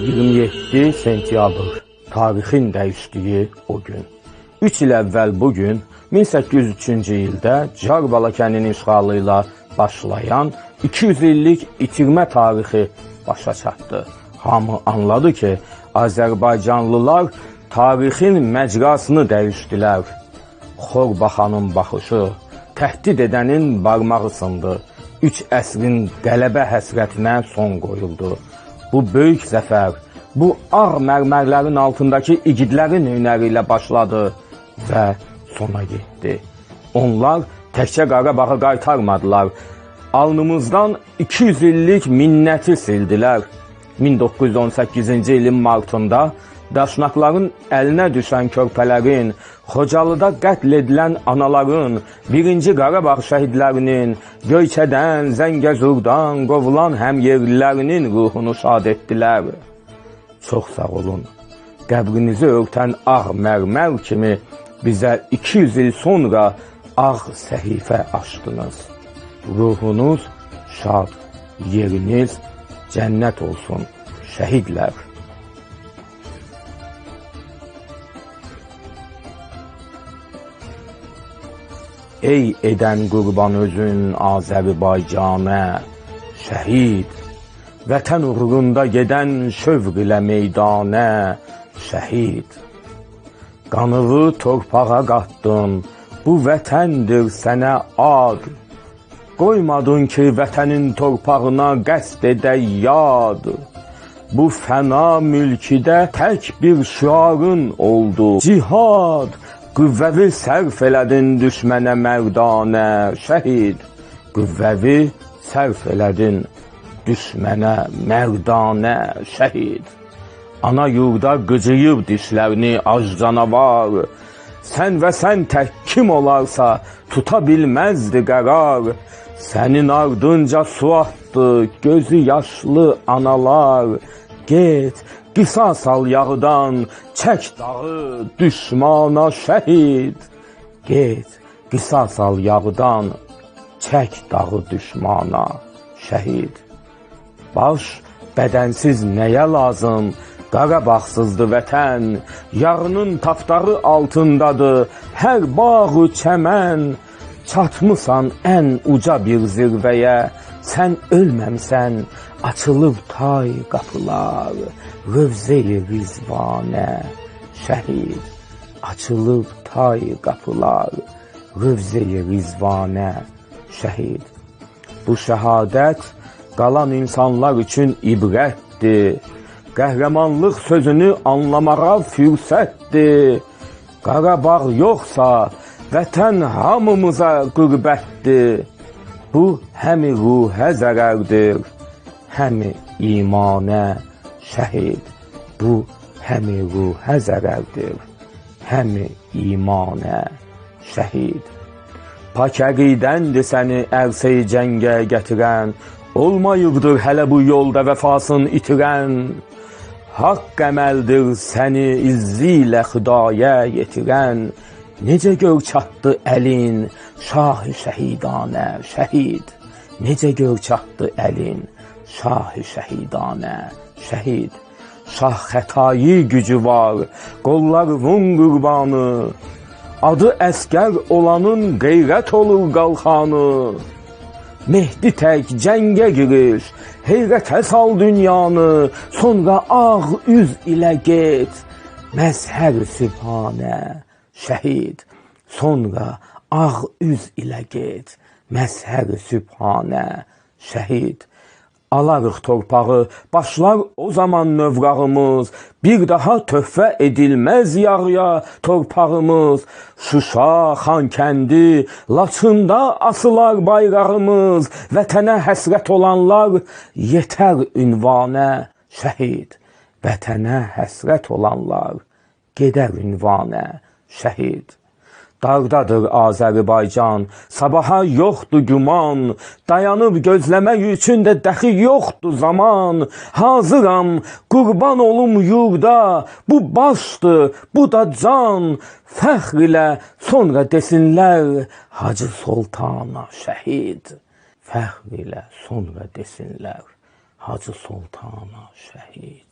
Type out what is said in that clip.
27 sentyabr tarixin dəyişdiyi o gün. 3 il əvvəl bu gün 1803-cü ildə Carbala kəndinin işğalı ilə başlayan 200 illik itirmə tarixi başa çatdı. Hamı anladı ki, Azərbaycanlılar tarixin məcrasını dəyişdilər. Xor baxanın baxışı, təhdid edənin barmağı sındı. Üç əsrin qələbə həsrətinə son qoyuldu. Bu böyük zəfər, bu ağ mərmərlərin altındakı igidlərin hünəri ilə başladı və sona getdi. Onlar təkcə Qarabağı qaytarmadılar. Alnımızdan 200 illik minnəti sildilər. 1918-ci ilin martında daşnaqların əlinə düşən körpələrin, Xocalıda qətl edilən anaların, 1-ci Qarabağ şəhidlərinin, Göyçədən, Zəngəzurdan qovulan həmyerlilərinin ruhunu şad etdilər. Çox sağ olun. Qəbrinizi örtən ağ mərmər kimi bizə 200 il sonra ağ səhifə açdınız. Ruhunuz şad, yeriniz cənnət olsun, şəhidlər. Ey edən qurban özün Azərbaycanə, şəhid, vətən uğrunda gedən şövq ilə meydanə, şəhid. Qanığı torpağa qatdın, bu vətəndir sənə ad. Qoymadın ki, vətənin torpağına qəsd edək yad. Bu fəna mülkidə tək bir şüarın oldu. Cihad, qüvvəvi sərf elədin düşmənə mərdanə, şəhid. Qüvvəvi sərf elədin düşmənə mərdanə, şəhid. Ana yurda qıcıyıb dişlərini ac canavar. Sən və sən tək kim olarsa tuta bilməzdi qərar. Sənin ardınca su atdı gözü yaşlı analar. Get, qisas al yağıdan, çək dağı düşmana şəhid. Get, qisas al yağıdan, çək dağı düşmana şəhid. Baş bədənsiz nəyə lazım? Qarabağsızdır vətən, yarının tapdarı altındadır hər bağı çəmən. Çatmısan ən uca bir zirvəyə, sən ölməmsən, açılıb tay qapılar, Rövzəyi rizvanə, şəhid. Açılıb tay qapılar, Rövzəyi rizvanə, şəhid. Bu şəhadət qalan insanlar üçün ibrətdir. Qəhrəmanlıq sözünü anlamağa fürsətdir. Qarabağ yoxsa vətən hamımıza qürbətdir. Bu həmi ruhə zərərdir, həmi imanə şəhid. Bu həmi ruhə zərərdir, həmi imanə şəhid. Pak əqidəndir səni ərsəyi cəngə gətirən, olmayıbdır hələ bu yolda vəfasın itirən. Haqq əməldir səni izzi ilə xudaya yetirən, necə gör çatdı əlin, şah-ı şəhidanə, şəhid. Necə gör çatdı əlin, şah-ı şəhidanə, şəhid. Şah xətayi gücü var, qollarının qurbanı, adı əskər olanın qeyrət olur qalxanı. Mehdi tək cəngə girir, heyrətə sal dünyanı, sonra ağ üz ilə get, məzhər sübhanə, şəhid. Sonra ağ üz ilə get, məzhər sübhanə, şəhid. Alarıq torpağı, başlar o zaman növrağımız, bir daha töhfə edilməz yağya torpağımız. Şuşa, Xankəndi, Laçında asılar bayrağımız, vətənə həsrət olanlar yetər ünvanə şəhid. Vətənə həsrət olanlar gedər ünvanə şəhid. Dardadır Azərbaycan, sabaha yoxdur güman, dayanıb gözləmək üçün də dəxi yoxdur zaman. Hazıram, qurban olum yurda, bu başdır, bu da can. Fəxr ilə sonra desinlər Hacı Soltana şəhid. Fəxr ilə sonra desinlər Hacı Sultana şəhid.